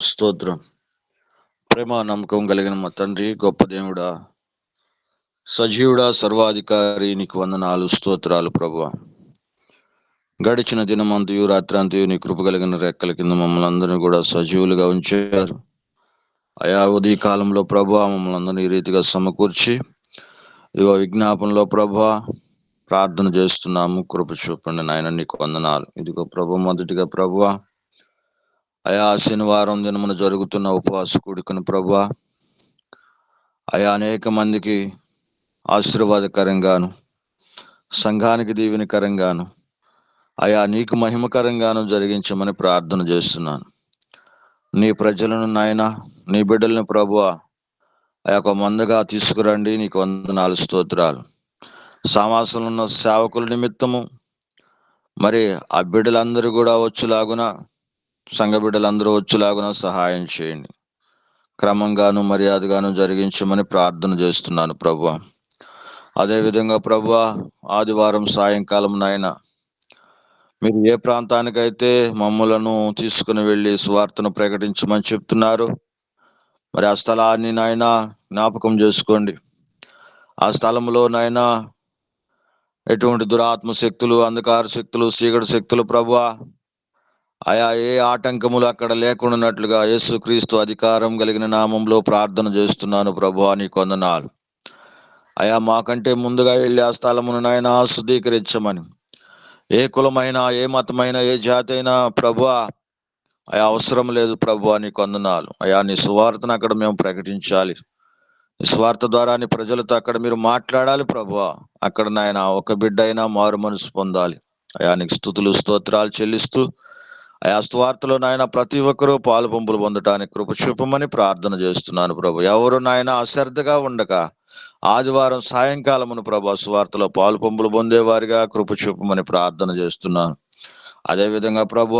స్తోత్రం. ప్రేమ నమ్మకం కలిగిన మా తండ్రి గొప్ప దేవుడా సజీవుడా సర్వాధికారి నీకు వందనాలు స్తోత్రాలు ప్రభు గడిచిన దినమంతయు రాత్రంతయు నీ కృప కలిగిన రెక్కల కింద మమ్మల్ని అందరినీ కూడా సజీవులుగా ఉంచారు. అయా ఉదయ కాలంలో ప్రభా మమ్మల్ని అందరినీ ఈ రీతిగా సమకూర్చి ఇదిగో విజ్ఞాపనలో ప్రభా ప్రార్థన చేస్తున్నాము కృప చూపండి నాయన నీకు వందనాలు. ఇదిగో ప్రభు మొదటిగా ప్రభా అయా శనివారం దినమున జరుగుతున్న ఉపవాస కూడుకుని ప్రభా అయా అనేక మందికి ఆశీర్వాదకరంగాను సంఘానికి దీవెనకరంగాను అయా నీకు మహిమకరంగాను జరిగించమని ప్రార్థన చేస్తున్నాను. నీ ప్రజలను నాయన నీ బిడ్డలను ప్రభు ఆ యొక్క మందగా తీసుకురండి నీకు వందనాలు స్తోత్రాలు. సామాసంలో ఉన్న సేవకుల నిమిత్తము మరి ఆ బిడ్డలందరూ కూడా వచ్చులాగున సంఘ బిడ్డలందరూ వచ్చులాగున సహాయం చేయండి. క్రమంగాను మర్యాదగాను జరిగించమని ప్రార్థన చేస్తున్నాను ప్రభు అదేవిధంగా ప్రభు ఆదివారం సాయంకాలం నాయన మీరు ఏ ప్రాంతానికైతే మమ్మలను తీసుకుని వెళ్ళి సువార్తను ప్రకటించమని చెప్తున్నారు మరి ఆ స్థలాన్ని నాయన జ్ఞాపకం చేసుకోండి. ఆ స్థలంలో నాయన ఎటువంటి దురాత్మ శక్తులు అంధకార శక్తులు చీకటి శక్తులు ప్రభా ఆయా ఏ ఆటంకములు అక్కడ లేకుండానట్లుగా యేసుక్రీస్తు అధికారం కలిగిన నామంలో ప్రార్థన చేస్తున్నాను ప్రభు అని కొందనాలు. అయా మాకంటే ముందుగా వెళ్ళి ఆ స్థలమును నాయన శుద్ధీకరించమని. ఏ కులమైనా ఏ మతమైనా ఏ జాతి అయినా ప్రభు అయా అవసరం లేదు ప్రభు అని కొందనాలు. అయా నీ సువార్తను అక్కడ మేము ప్రకటించాలి. నీ స్వార్థ ద్వారా నీ ప్రజలతో అక్కడ మీరు మాట్లాడాలి ప్రభు. అక్కడ నాయన ఒక బిడ్డ అయినా మారు మనసు పొందాలి. అయా నీకు స్థుతులు స్తోత్రాలు చెల్లిస్తూ ఆయా స్వార్థలో నాయన ప్రతి ఒక్కరూ పాలు పంపులు పొందటానికి కృప చూపమని ప్రార్థన చేస్తున్నాను ప్రభు. ఎవరు నాయన అశ్రద్ధగా ఉండక ఆదివారం సాయంకాలమును ప్రభా స్వార్థలో పాలు పంపులు పొందేవారిగా కృప చూపమని ప్రార్థన చేస్తున్నాను. అదేవిధంగా ప్రభు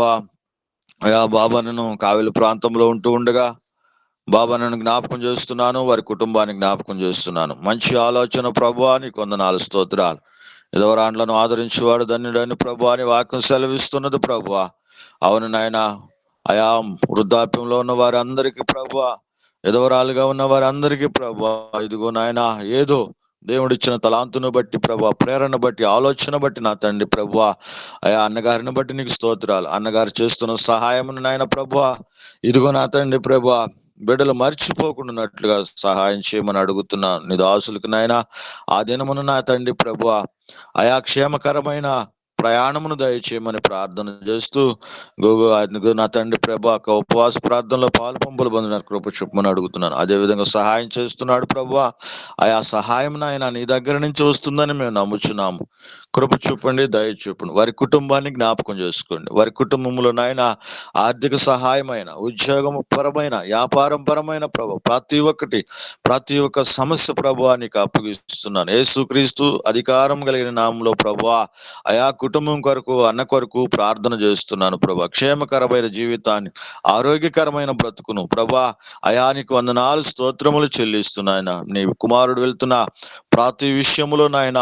అయా బాబాను కావిలి ప్రాంతంలో ఉంటూ ఉండగా బాబాను జ్ఞాపకం చేస్తున్నాను వారి కుటుంబాన్ని జ్ఞాపకం చేస్తున్నాను. మంచి ఆలోచన ప్రభు అని కొందనాలు స్తోత్రాలు. ఎదవరాండ్లను ఆదరించేవాడు ధన్యుడని ప్రభు అని వాక్యం సెలవిస్తున్నది ప్రభువా అవును నాయన అయా వృద్ధాప్యంలో ఉన్న వారందరికీ ప్రభు ఎదవరాలుగా ఉన్న వారందరికీ ప్రభు ఇదిగో నాయన ఏదో దేవుడిచ్చిన తలాంతును బట్టి ప్రభా ప్రేరణ బట్టి ఆలోచన బట్టి నా తండ్రి ప్రభు అయా అన్నగారిని బట్టి నీకు స్తోత్రాలు. అన్నగారు చేస్తున్న సహాయమును నాయన ప్రభు ఇదిగో నా తండ్రి ప్రభు బిడ్డలు మర్చిపోకుండానట్లుగా సహాయం చేయమని అడుగుతున్నా. నీ దాసులకు నాయన ఆ దినమును నా తండ్రి ప్రభు అయా క్షేమకరమైన ప్రయాణమును దయచేయమని ప్రార్థన చేస్తూ గోగు నా తండ్రి ప్రభా ఒక ఉపవాస ప్రార్థనలో పాలు పంపులు పొందిన కృప చూపమని అడుగుతున్నాను. అదే విధంగా సహాయం చేస్తున్నాడు ప్రభా. ఆయా సహాయం నాయన నీ దగ్గర నుంచి వస్తుందని మేము నమ్ముచున్నాము. కృప చూపండి దయ చూపండి. వారి కుటుంబాన్ని జ్ఞాపకం చేసుకోండి. వారి కుటుంబంలో నాయన ఆర్థిక సహాయమైన ఉద్యోగం పరమైన వ్యాపారం పరమైన ప్రభు ప్రతి ఒక్కటి ప్రతి ఒక్క సమస్య ప్రభానికి అప్పగిస్తున్నాను. యేసుక్రీస్తు అధికారం కలిగిన నామంలో ప్రభా అయా కుటుంబం కొరకు అన్న కొరకు ప్రార్థన చేస్తున్నాను ప్రభా. క్షేమకరమైన జీవితాన్ని ఆరోగ్యకరమైన బ్రతుకును ప్రభా అయానికి వందనాలు స్తోత్రములు చెల్లిస్తున్నాయన నీ కుమారుడు వెళ్తున్న ప్రతి విషయములో నాయన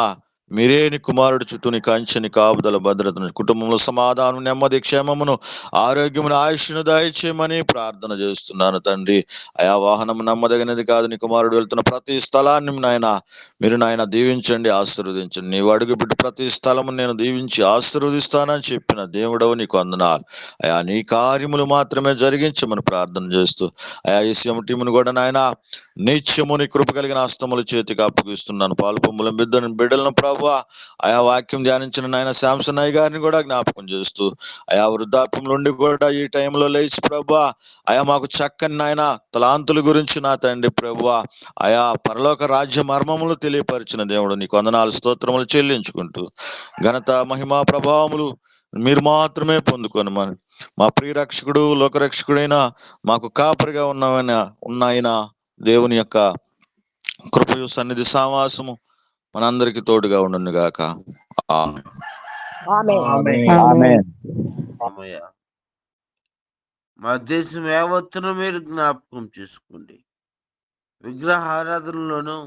మీరేని కుమారుడు చుట్టూని కంచెని కాపుదల భద్రతను కుటుంబంలో సమాధానం నెమ్మది క్షేమమును ఆరోగ్యమును ఆయుష్ను దయచేయమని ప్రార్థన చేస్తున్నాను తండ్రి. అయా వాహనం నమ్మదగినది కాదు నీ కుమారుడు వెళ్తున్న ప్రతి స్థలాన్ని నాయన. మీరు నాయన దీవించండి ఆశీర్వదించండి. నీవు అడుగుపెట్టి ప్రతి స్థలము నేను దీవించి ఆశీర్వదిస్తానని చెప్పిన దేవుడవు నీకు అందనాలు అయా నీ కార్యములు మాత్రమే జరిగించమని ప్రార్థన చేస్తూ అయా ఈ టీమును కూడా నాయన నిత్యము నీ కృప కలిగిన హస్తముల చేతికి అప్పగిస్తున్నాను పాలు పొమ్ములం బిడ్డను బిడ్డలను ప్రభు ఆయా వాక్యం ధ్యానించిన నాయన శాంసన్ అయ్య గారిని కూడా జ్ఞాపకం చేస్తూ ఆయా వృద్ధాప్యం నుండి కూడా ఈ టైంలో లేచి ప్రభు ఆయా మాకు చక్కని నాయన తలాంతుల గురించి నా తండ్రి ప్రభు ఆయా పరలోక రాజ్య మర్మములు తెలియపరిచిన దేవుడు నీ కొందనాలు స్తోత్రములు చెల్లించుకుంటూ ఘనత మహిమా ప్రభావములు మీరు మాత్రమే పొందుకొని మా ప్రియరక్షకుడు లోకరక్షకుడైన మాకు కాపరిగా ఉన్నవైన ఉన్నాయినా దేవుని యొక్క కృపయు సన్నిధి సావాసము మనందరికి తోడుగా ఉండును గాక మా దేశం యావత్తును మీరు జ్ఞాపకం చేసుకోండి. విగ్రహారాధనలోను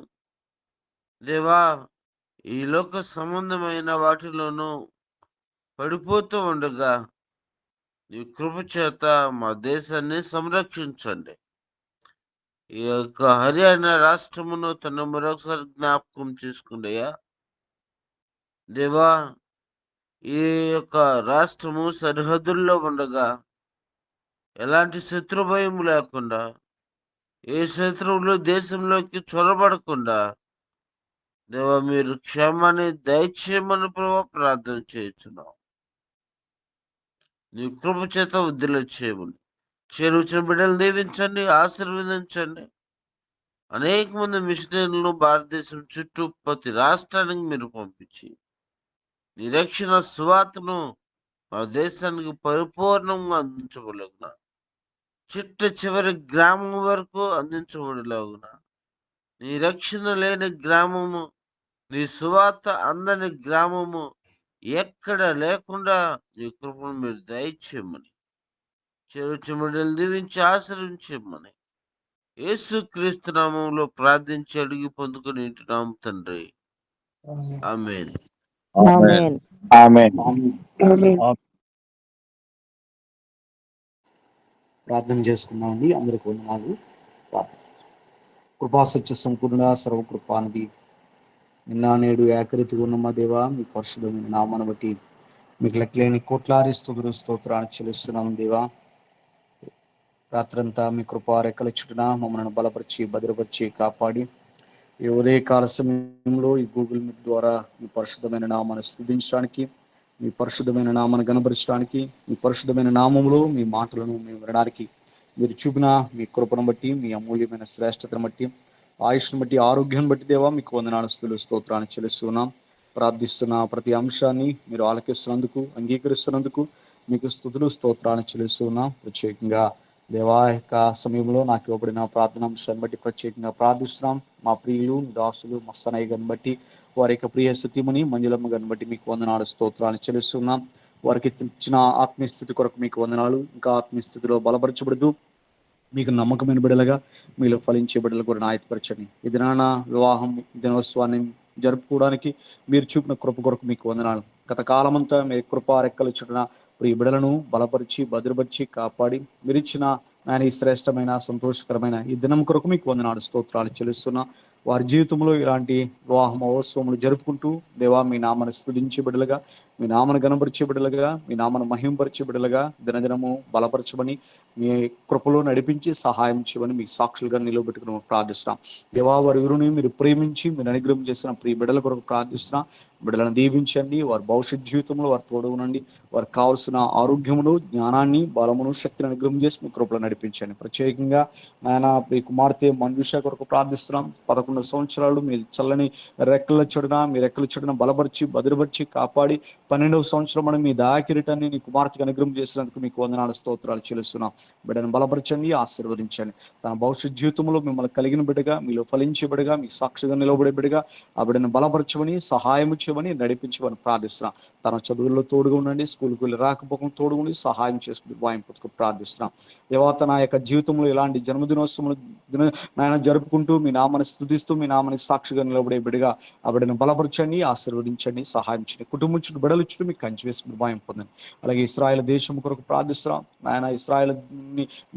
దేవా ఈ లోక సంబంధమైన వాటిలోనూ పడిపోతూ ఉండగా నీ కృప చేత మా దేశాన్ని సంరక్షించండి. ఈ యొక్క హర్యానా రాష్ట్రమును తను మరొకసారి జ్ఞాపకం చేసుకుండయా? దేవా ఈ యొక్క రాష్ట్రము సరిహద్దుల్లో ఉండగా ఎలాంటి శత్రు భయం లేకుండా ఏ శత్రువులు దేశంలోకి చొరబడకుండా దేవా మీరు క్షేమాన్ని దయచేయమని ప్రభావ ప్రార్థన చేయించున్నాం. నీ కృప చేత వృద్ధిలో చేయమని చేరుచిన బిడ్డలు దీవించండి ఆశీర్వదించండి. అనేక మంది మిషనరీలను భారతదేశం చుట్టూ ప్రతి రాష్ట్రానికి మీరు పంపించి నిరక్షణ సువార్తను మా దేశానికి పరిపూర్ణంగా అందించబడలేగున చిట్ట చివరి గ్రామం వరకు అందించబడలేగున నీ రక్షణ లేని గ్రామము నీ సువార్త అందని గ్రామము ఎక్కడ లేకుండా నీ కృపను మీరు దయచేయమని చెరు చెమటలు దీవించి ఆశ్రయించమని యేసు క్రీస్తు నామంలో ప్రార్థించి అడిగి పొందుకుని ఉంటున్నాం తండ్రి. ఆమేన్. ఆమేన్. ఆమెన్. ప్రార్థన చేసుకుందామండి. అందరికి వందనాలు. ప్రార్థన కృపా సత్య సంపూర్ణ సర్వకృపానిది నిన్న నేడు ఏకరీతిగా ఉన్న మా దేవా మీ పరిశుద్ధమైన నామాన్ని బట్టి మీకు లెక్కలేని స్థుతులు స్తోత్రాన్ని చెల్లిస్తున్నాం దేవా. రాత్రంతా మీ కృపా రెక్కల మమ్మల్ని బలపరిచి భద్రపరిచి కాపాడి ఈ ఉదయకాల సమయంలో ఈ గూగుల్ మీట్ ద్వారా మీ పరిశుద్ధమైన నామాన్ని స్థుతించడానికి మీ పరిశుద్ధమైన నామాన్ని గనపరచడానికి మీ పరిశుద్ధమైన నామములో మీ మాటలను మేము వినడానికి మీరు చూపిన మీ కృపను బట్టి మీ అమూల్యమైన శ్రేష్టతను బట్టి ఆయుష్ను బట్టి ఆరోగ్యం బట్టి దేవా మీకు వందనాలు స్తోత్రాన్ని చెల్లిస్తున్నాం. ప్రార్థిస్తున్న ప్రతి అంశాన్ని మీరు ఆలకిస్తున్నందుకు అంగీకరిస్తున్నందుకు మీకు స్థుతులు స్తోత్రాన్ని చెల్లిస్తున్నాం. ప్రత్యేకంగా దేవా యొక్క సమయంలో నాకు ఇవ్వబడిన ప్రార్థన అంశాన్ని బట్టి ప్రత్యేకంగా ప్రార్థిస్తున్నాం. మా ప్రియులు దాసులు మస్తనయ్య గారిని బట్టి వారి యొక్క ప్రియ స్థితిముని మంజులమ్మ గారిని బట్టి మీకు వందనాలు స్తోత్రాన్ని చెల్లిస్తున్నాం. వారికి ఇచ్చిన ఆత్మీయ స్థితి కొరకు మీకు వందనాలు. ఇంకా ఆత్మీయ స్థితిలో బలపరచబడదు. మీకు నమ్మకమైన బిడలగా మీలో ఫలించే బిడ్డలు కూడా నాయతపరచండి ఇది నాన్న వివాహం దినోత్సవాన్ని జరుపుకోవడానికి మీరు చూపిన కృప కొరకు మీకు వందనాలు. గత కాలమంతా మీ కృప రెక్కలు చుట్టిన ప్రియ బిడలను బలపరిచి భద్రపరిచి కాపాడి మీరిచ్చిన నాయన ఈ శ్రేష్టమైన సంతోషకరమైన ఈ దినం కొరకు మీకు వందనాడు స్తోత్రాలు చెల్లిస్తున్నా. వారి జీవితంలో ఇలాంటి వివాహ మహోత్సవములు జరుపుకుంటూ దేవా మీ నామను స్థుతించే బిడ్డలుగా మీ నామను గణపరిచే బిడలుగా మీ నామను మహింపరిచే బిడలుగా దినదినము బలపరచమని మీ కృపలో నడిపించి సహాయం చేయమని మీకు సాక్షులుగా నిలబెట్టుకుని ప్రార్థిస్తున్నాం. దేవా వారి గురుని మీరు ప్రేమించి మీరు అనుగ్రహం చేసిన ప్రియ బిడ్డల కొరకు ప్రార్థిస్తున్నాం. బిడ్డలను దీవించండి వారి భవిష్యత్ జీవితంలో వారి తోడుగునండి వారికి కావాల్సిన ఆరోగ్యమును జ్ఞానాన్ని బలమును శక్తిని అనుగ్రహం చేసి మీ కృపలో నడిపించండి. ప్రత్యేకంగా ఆయన ప్రియ కుమార్తె మంజుష కొరకు ప్రార్థిస్తున్నాం. పదకొండు సంవత్సరాలు మీ చల్లని రెక్కల చెడున మీ రెక్కల చెడున బలపరిచి భద్రపరిచి కాపాడి పన్నెండవ సంవత్సరం మనం మీ దయాకిరీటాన్ని నీ కుమార్తెకు అనుగ్రహం చేసినందుకు మీకు వందనాలు స్తోత్రాలు చెల్లిస్తున్నాం. బిడ్డను బలపరచండి ఆశీర్వదించండి. తన భవిష్యత్ జీవితంలో మిమ్మల్ని కలిగిన బిడ్డగా మీలో ఫలించే బిడ్డగా మీ సాక్షిగా నిలబడే బిడ్డగా ఆ బిడ్డను బలపరచమని సహాయం చేయమని నడిపించమని ప్రార్థిస్తున్నాం. తన చదువుల్లో తోడుగా ఉండండి స్కూల్కి వెళ్ళి రాకపోకుండా తోడుగా ఉండి సహాయం చేసుకుని వాయింపుకు ప్రార్థిస్తున్నాం. దేవాత నా యొక్క జీవితంలో ఇలాంటి జన్మదినోత్సవం దిన నాయన జరుపుకుంటూ మీ నామని స్థుతిస్తూ మీ నామని సాక్షిగా నిలబడే బిడ్డగా ఆ బిడ్డను బలపరచండి ఆశీర్వదించండి సహాయం చేయండి. కుటుంబం చుట్టూ బిడలు చుట్టూ మీకు కంచి వేసి పొందండి. అలాగే ఇస్రాయల్ దేశం కొరకు ప్రార్థిస్తున్నాం. నాయన ఇస్రాయల్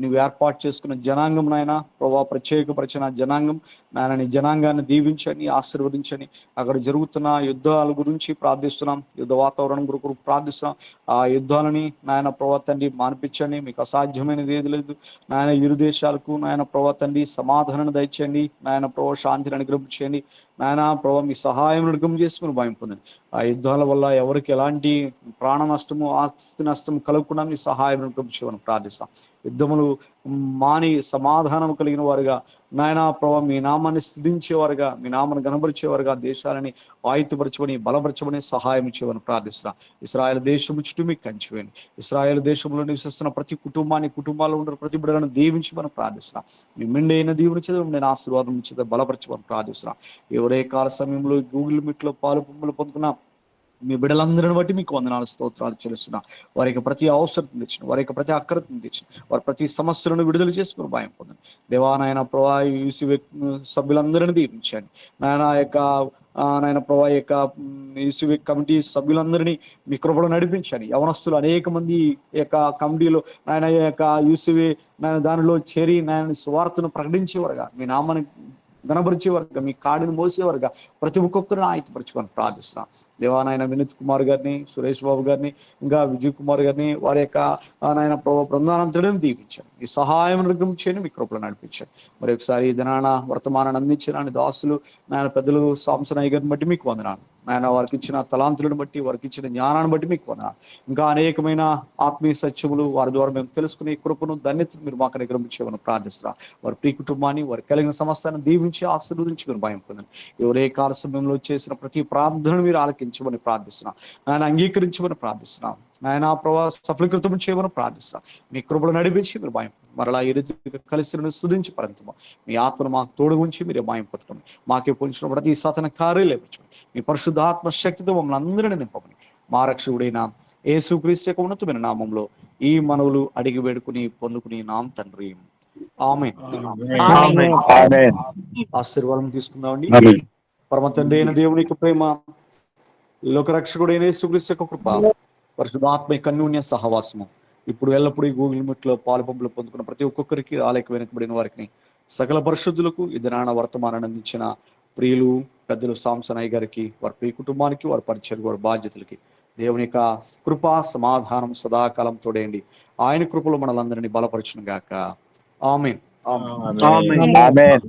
నువ్వు ఏర్పాటు చేసుకున్న జనాంగం నాయన ప్రభావ ప్రత్యేకపరిచిన జనాంగం. నాయన నీ జనాంగాన్ని దీవించని ఆశీర్వదించని అక్కడ జరుగుతున్న యుద్ధాల గురించి ప్రార్థిస్తున్నాం. యుద్ధ వాతావరణం కొరకు ప్రార్థిస్తున్నాం. ఆ యుద్ధాలని నాయన ప్రభావ తండ్రి మానిపించండి. మీకు అసాధ్యమైనది ఏది లేదు. నాయన ఇరు దేశాలకు నాయన ప్రభావ తండ్రి సమాధానం దయచేయండి. నాయన ప్రభావ శాంతిని అనుగ్రహం చేయండి నాయన ప్రభావ మీ సహాయం అనుగ్రహం చేసి మీరు భయం పొందండి. ఆ యుద్ధాల వల్ల ఎవరికి ఎలాంటి ప్రాణ నష్టము ఆస్తి నష్టము కలగకుండా మీ సహాయం అనుగ్రహం ప్రార్థిస్తాం. యుద్ధములు మాని సమాధానం కలిగిన వారుగా. నాయనా ప్రభావ మీ నామాన్ని స్థుతించేవారుగా మీ నామాన్ని గనపరిచేవారుగా దేశాలని ఆయుధపరచమని బలపరచమని సహాయం ఇచ్చేవని ప్రార్థిస్తున్నా. ఇస్రాయల్ దేశము చుట్టూ మీకు కంచివేయండి. ఇస్రాయల్ దేశంలో నివసిస్తున్న ప్రతి కుటుంబాన్ని కుటుంబాల్లో ఉన్న ప్రతి బిడ్డలను దీవించి మనం ప్రార్థిస్తున్నాం. మీ మెండైన దీవుని చేత నేను ఆశీర్వాదం చేత బలపరచమని ప్రార్థిస్తున్నాం. ఎవరే కాల సమయంలో గూగుల్ మీట్లో పాలు పొమ్మలు పొందుతున్నా మీ బిడ్డలందరిని బట్టి మీకు వందనాలు స్తోత్రాలు చెల్లిస్తున్నా. వారి యొక్క ప్రతి అవసరం తెచ్చిన వారి యొక్క ప్రతి అక్కరతను తెచ్చిన వారి ప్రతి సమస్యలను విడుదల చేసుకుని భయం పొందండి. దేవా నాయన ప్రభా యూసి సభ్యులందరినీ దీపించండి నాయన యొక్క నాయన ప్రభా యొక్క యూసి కమిటీ సభ్యులందరినీ మీ కృపలో నడిపించండి. యవనస్తులు అనేక మంది యొక్క కమిటీలో నాయన ఈ యొక్క యూసివి నాయన దానిలో చేరి నాయన స్వార్థను ప్రకటించేవారుగా. మీ నామాన్ని గణపరిచేవారుగా మీ కాడిని మోసేవారుగా ప్రతి ఒక్కొక్కరిని ఆయతపరచుకొని ప్రార్థిస్తున్నాం. దేవానాయన వినీత్ కుమార్ గారిని సురేష్ బాబు గారిని ఇంకా విజయ్ కుమార్ గారిని వారి యొక్క నాయన ప్రభావ బృందానంతరం దీపించాను ఈ సహాయం చేయండి మీ కృపలో నడిపించాను మరి ఒకసారి దినాన వర్తమానాన్ని అందించిన దాసులు నాయన పెద్దలు సాంసనాయ్ గారిని బట్టి మీకు వందనాను నాయన వారికి ఇచ్చిన తలాంతులను బట్టి వారికి ఇచ్చిన జ్ఞానాన్ని బట్టి మీకు వందనాలు ఇంకా అనేకమైన ఆత్మీయ సత్యములు వారి ద్వారా మేము తెలుసుకునే కృపను ధన్యతను మీరు మాకు అనుగ్రహించేమని ప్రార్థిస్తున్నా. వారి ప్రీ కుటుంబాన్ని వారి కలిగిన సమస్తాన్ని దీవించి ఆశీర్వదించి మీరు భయం పొందండి. ఎవరే కాల సమయంలో చేసిన ప్రతి ప్రార్థనను మీరు ఆలకించమని ప్రార్థిస్తున్నాం. ఆయన అంగీకరించమని ప్రార్థిస్తున్నాం. ఆయన ప్రభావ సఫలీకృతం చేయమని ప్రార్థిస్తున్నాం మీ కృపలు నడిపించి మీరు భయం మరలా ఈ రీతిగా కలిసి స్తుతించి పరంతమా మీ ఆత్మను మాకు తోడు ఉంచి మీరు భయం పొందడం మాకే పొంచిన ప్రతి సాధన కార్యం లేపించండి మీ పరిశుద్ధ ఆత్మ శక్తితో మమ్మల్ని అందరినీ నింపమని. మా రక్షకుడైన యేసుక్రీస్తు యొక్క ఉన్నతమైన నామంలో ఈ మనవులు అడిగి వేడుకుని పొందుకుని నాం తండ్రి. ఆమె ఆశీర్వాదం తీసుకుందామండి. పరమ తండ్రి అయిన దేవుని యొక్క ప్రేమ లోకరక్షకుడైన యేసుక్రీస్తు యొక్క కృప పరిశుధాత్మ యొక్క అన్యోన్య సహవాసము. ఇప్పుడు ఎల్లప్పుడూ ఈ గూగుల్ మీట్లో పాలు పంపులు పొందుకున్న ప్రతి ఒక్కొక్కరికి రాలేక వెనుకబడిన వారికి సకల పరిశుద్ధులకు ఇది నాన్న వర్తమానాన్ని అందించిన ప్రియులు పెద్దలు సాంసనయ్య గారికి వారి ప్రియ కుటుంబానికి వారి పరిచయం వారి బాధ్యతలకి దేవుని యొక్క కృప సమాధానం సదాకాలం తోడేయండి. ఆయన కృపలో మనలందరినీ బలపరచును గాక. ఆమె ఆమేన్.